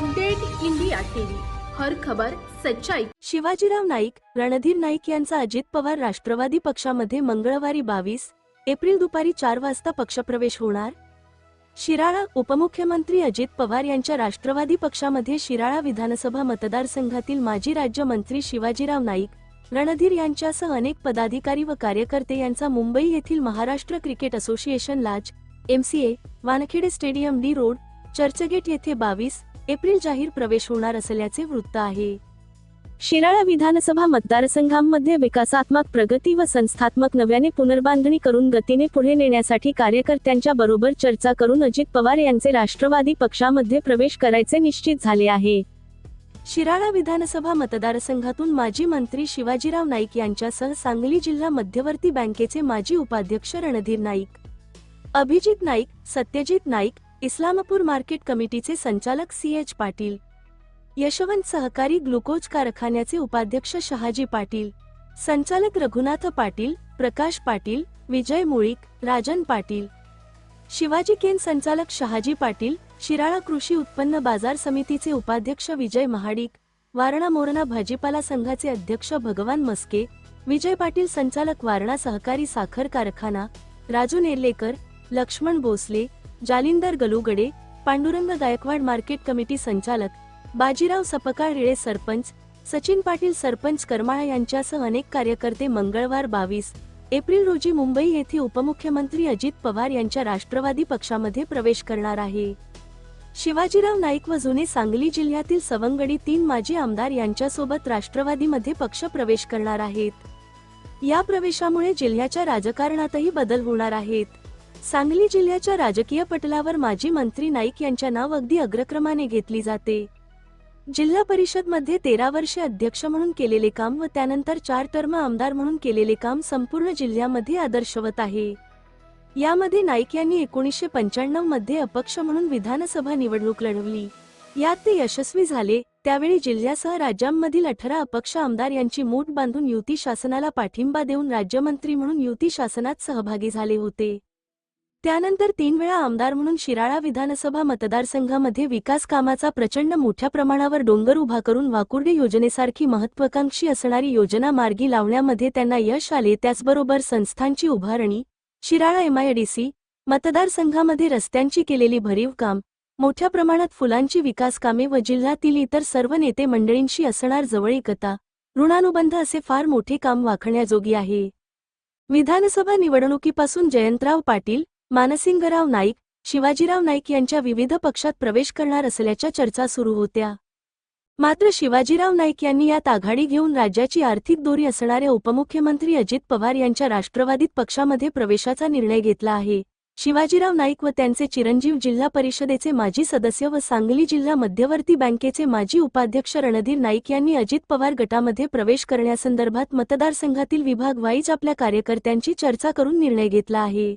Update India TV. हर खबर सच्चाई. शिवाजीराव नाईक रणधीर नाईक यांचा अजित पवार राष्ट्रवादी पक्षामध्ये मंगळवारी बावीस एप्रिल दुपारी चार वाजता पक्षप्रवेश होणार? शिराळा उपमुख्यमंत्री अजित पवार यांच्या राष्ट्रवादी पक्षामध्ये शिराळा विधानसभा मतदारसंघातील माजी राज्यमंत्री शिवाजीराव नाईक रणधीर यांच्यासह अनेक पदाधिकारी व कार्यकर्ते यांचा मुंबई येथील महाराष्ट्र क्रिकेट असोसिएशन लाज MCA Wankhede stadium D road Churchgate येथे बावीस एप्रिल जाहीर प्रवेश होणार असल्याचे वृत्त आहे. शिराळा विधानसभा मतदारसंघांमध्ये विकासात्मक प्रगती व संस्थात्मक नव्याने पुनर्बांधणी करून गतीने पुढे नेण्यासाठी कार्यकर्त्यांच्या बरोबर चर्चा करून अजित पवार यांचे राष्ट्रवादी पक्षामध्ये प्रवेश करायचे निश्चित झाले आहे. शिराळा विधानसभा मतदारसंघातून माजी मंत्री शिवाजीराव नाईक यांच्यासह सांगली जिल्हा मध्यवर्ती बँकेचे माजी उपाध्यक्ष रणधीर नाईक अभिजित नाईक सत्यजित नाईक इस्लामपूर मार्केट कमिटीचे संचालक सी एच पाटील यशवंत सहकारी ग्लुकोज कारखान्याचे उपाध्यक्ष शहाजी पाटील संचालक रघुनाथ पाटील प्रकाश पाटील विजय मुळीक राजन पाटील शिवाजी केन संचालक शहाजी पाटील शिराळा कृषी उत्पन्न बाजार समितीचे उपाध्यक्ष विजय महाडिक वारणा मोरणा भाजीपाला संघाचे अध्यक्ष भगवान मस्के विजय पाटील संचालक वारणा सहकारी साखर कारखाना राजू नेर्लेकर लक्ष्मण भोसले जालिंदर गलुगडे पांडुरंग गायकवाड मार्केट कमिटी संचालक बाजीराव सपकाळ रिळे सरपंच सचिन पाटील सरपंच करमाळा यांच्यासह अनेक कार्यकर्ते मंगळवार बावीस एप्रिल रोजी मुंबई येथे उपमुख्यमंत्री अजित पवार यांच्या राष्ट्रवादी पक्षामध्ये प्रवेश करणार आहे. शिवाजीराव नाईक व जुने सांगली जिल्ह्यातील सवंगडी तीन माजी आमदार यांच्यासोबत राष्ट्रवादीमध्ये पक्ष प्रवेश करणार आहेत. या प्रवेशामुळे जिल्ह्याच्या राजकारणातही बदल होणार आहेत. सांगली जिल्ह्याच्या राजकीय पटलावर माजी मंत्री नाईक यांच्या नाव अगदी अग्रक्रमाने घेतली जाते. जिल्हा परिषदमध्ये तेरा वर्षे अध्यक्ष म्हणून केलेले काम व त्यानंतर चार टर्म आमदार म्हणून केलेले काम संपूर्ण जिल्ह्यामध्ये आदर्शवत आहे. यामध्ये नाईक यांनी एकोणीसशे पंच्याण्णवमध्ये अपक्ष म्हणून विधानसभा निवडणूक लढवली. यात ते यशस्वी झाले त्यावेळी जिल्ह्यासह राज्यांमधील अठरा अपक्ष आमदार यांची मूठ बांधून युती शासनाला पाठिंबा देऊन राज्यमंत्री म्हणून युती शासनात सहभागी झाले होते. त्यानंतर तीन वेळा आमदार म्हणून शिराळा विधानसभा मतदारसंघामध्ये विकास कामाचा प्रचंड मोठ्या प्रमाणावर डोंगर उभा करून वाकुर्डे योजनेसारखी महत्वाकांक्षी असणारी योजना मार्गी लावण्यामध्ये त्यांना यश आले. त्याचबरोबर संस्थांची उभारणी शिराळा एमआयडीसी मतदारसंघामध्ये रस्त्यांची केलेली भरीव काम मोठ्या प्रमाणात फुलांची विकास कामे व जिल्ह्यातील इतर सर्व नेते मंडळींशी असणार जवळीकता ऋणानुबंध असे फार मोठे काम वाखण्याजोगी आहे. विधानसभा निवडणुकीपासून जयंतराव पाटील मानसिंगराव नाईक शिवाजीराव नाईक यांच्या विविध पक्षात प्रवेश करणार असल्याच्या चर्चा सुरू होत्या. मात्र शिवाजीराव नाईक यांनी यात आघाडी घेऊन राज्याची आर्थिक दोरी असणाऱ्या उपमुख्यमंत्री अजित पवार यांच्या राष्ट्रवादीत पक्षामध्ये प्रवेशाचा निर्णय घेतला आहे. शिवाजीराव नाईक व त्यांचे चिरंजीव जिल्हा परिषदेचे माजी सदस्य व सांगली जिल्हा मध्यवर्ती बँकेचे माजी उपाध्यक्ष रणधीर नाईक यांनी अजित पवार गटामध्ये प्रवेश करण्यासंदर्भात मतदारसंघातील विभाग वाईज आपल्या कार्यकर्त्यांची चर्चा करून निर्णय घेतला आहे.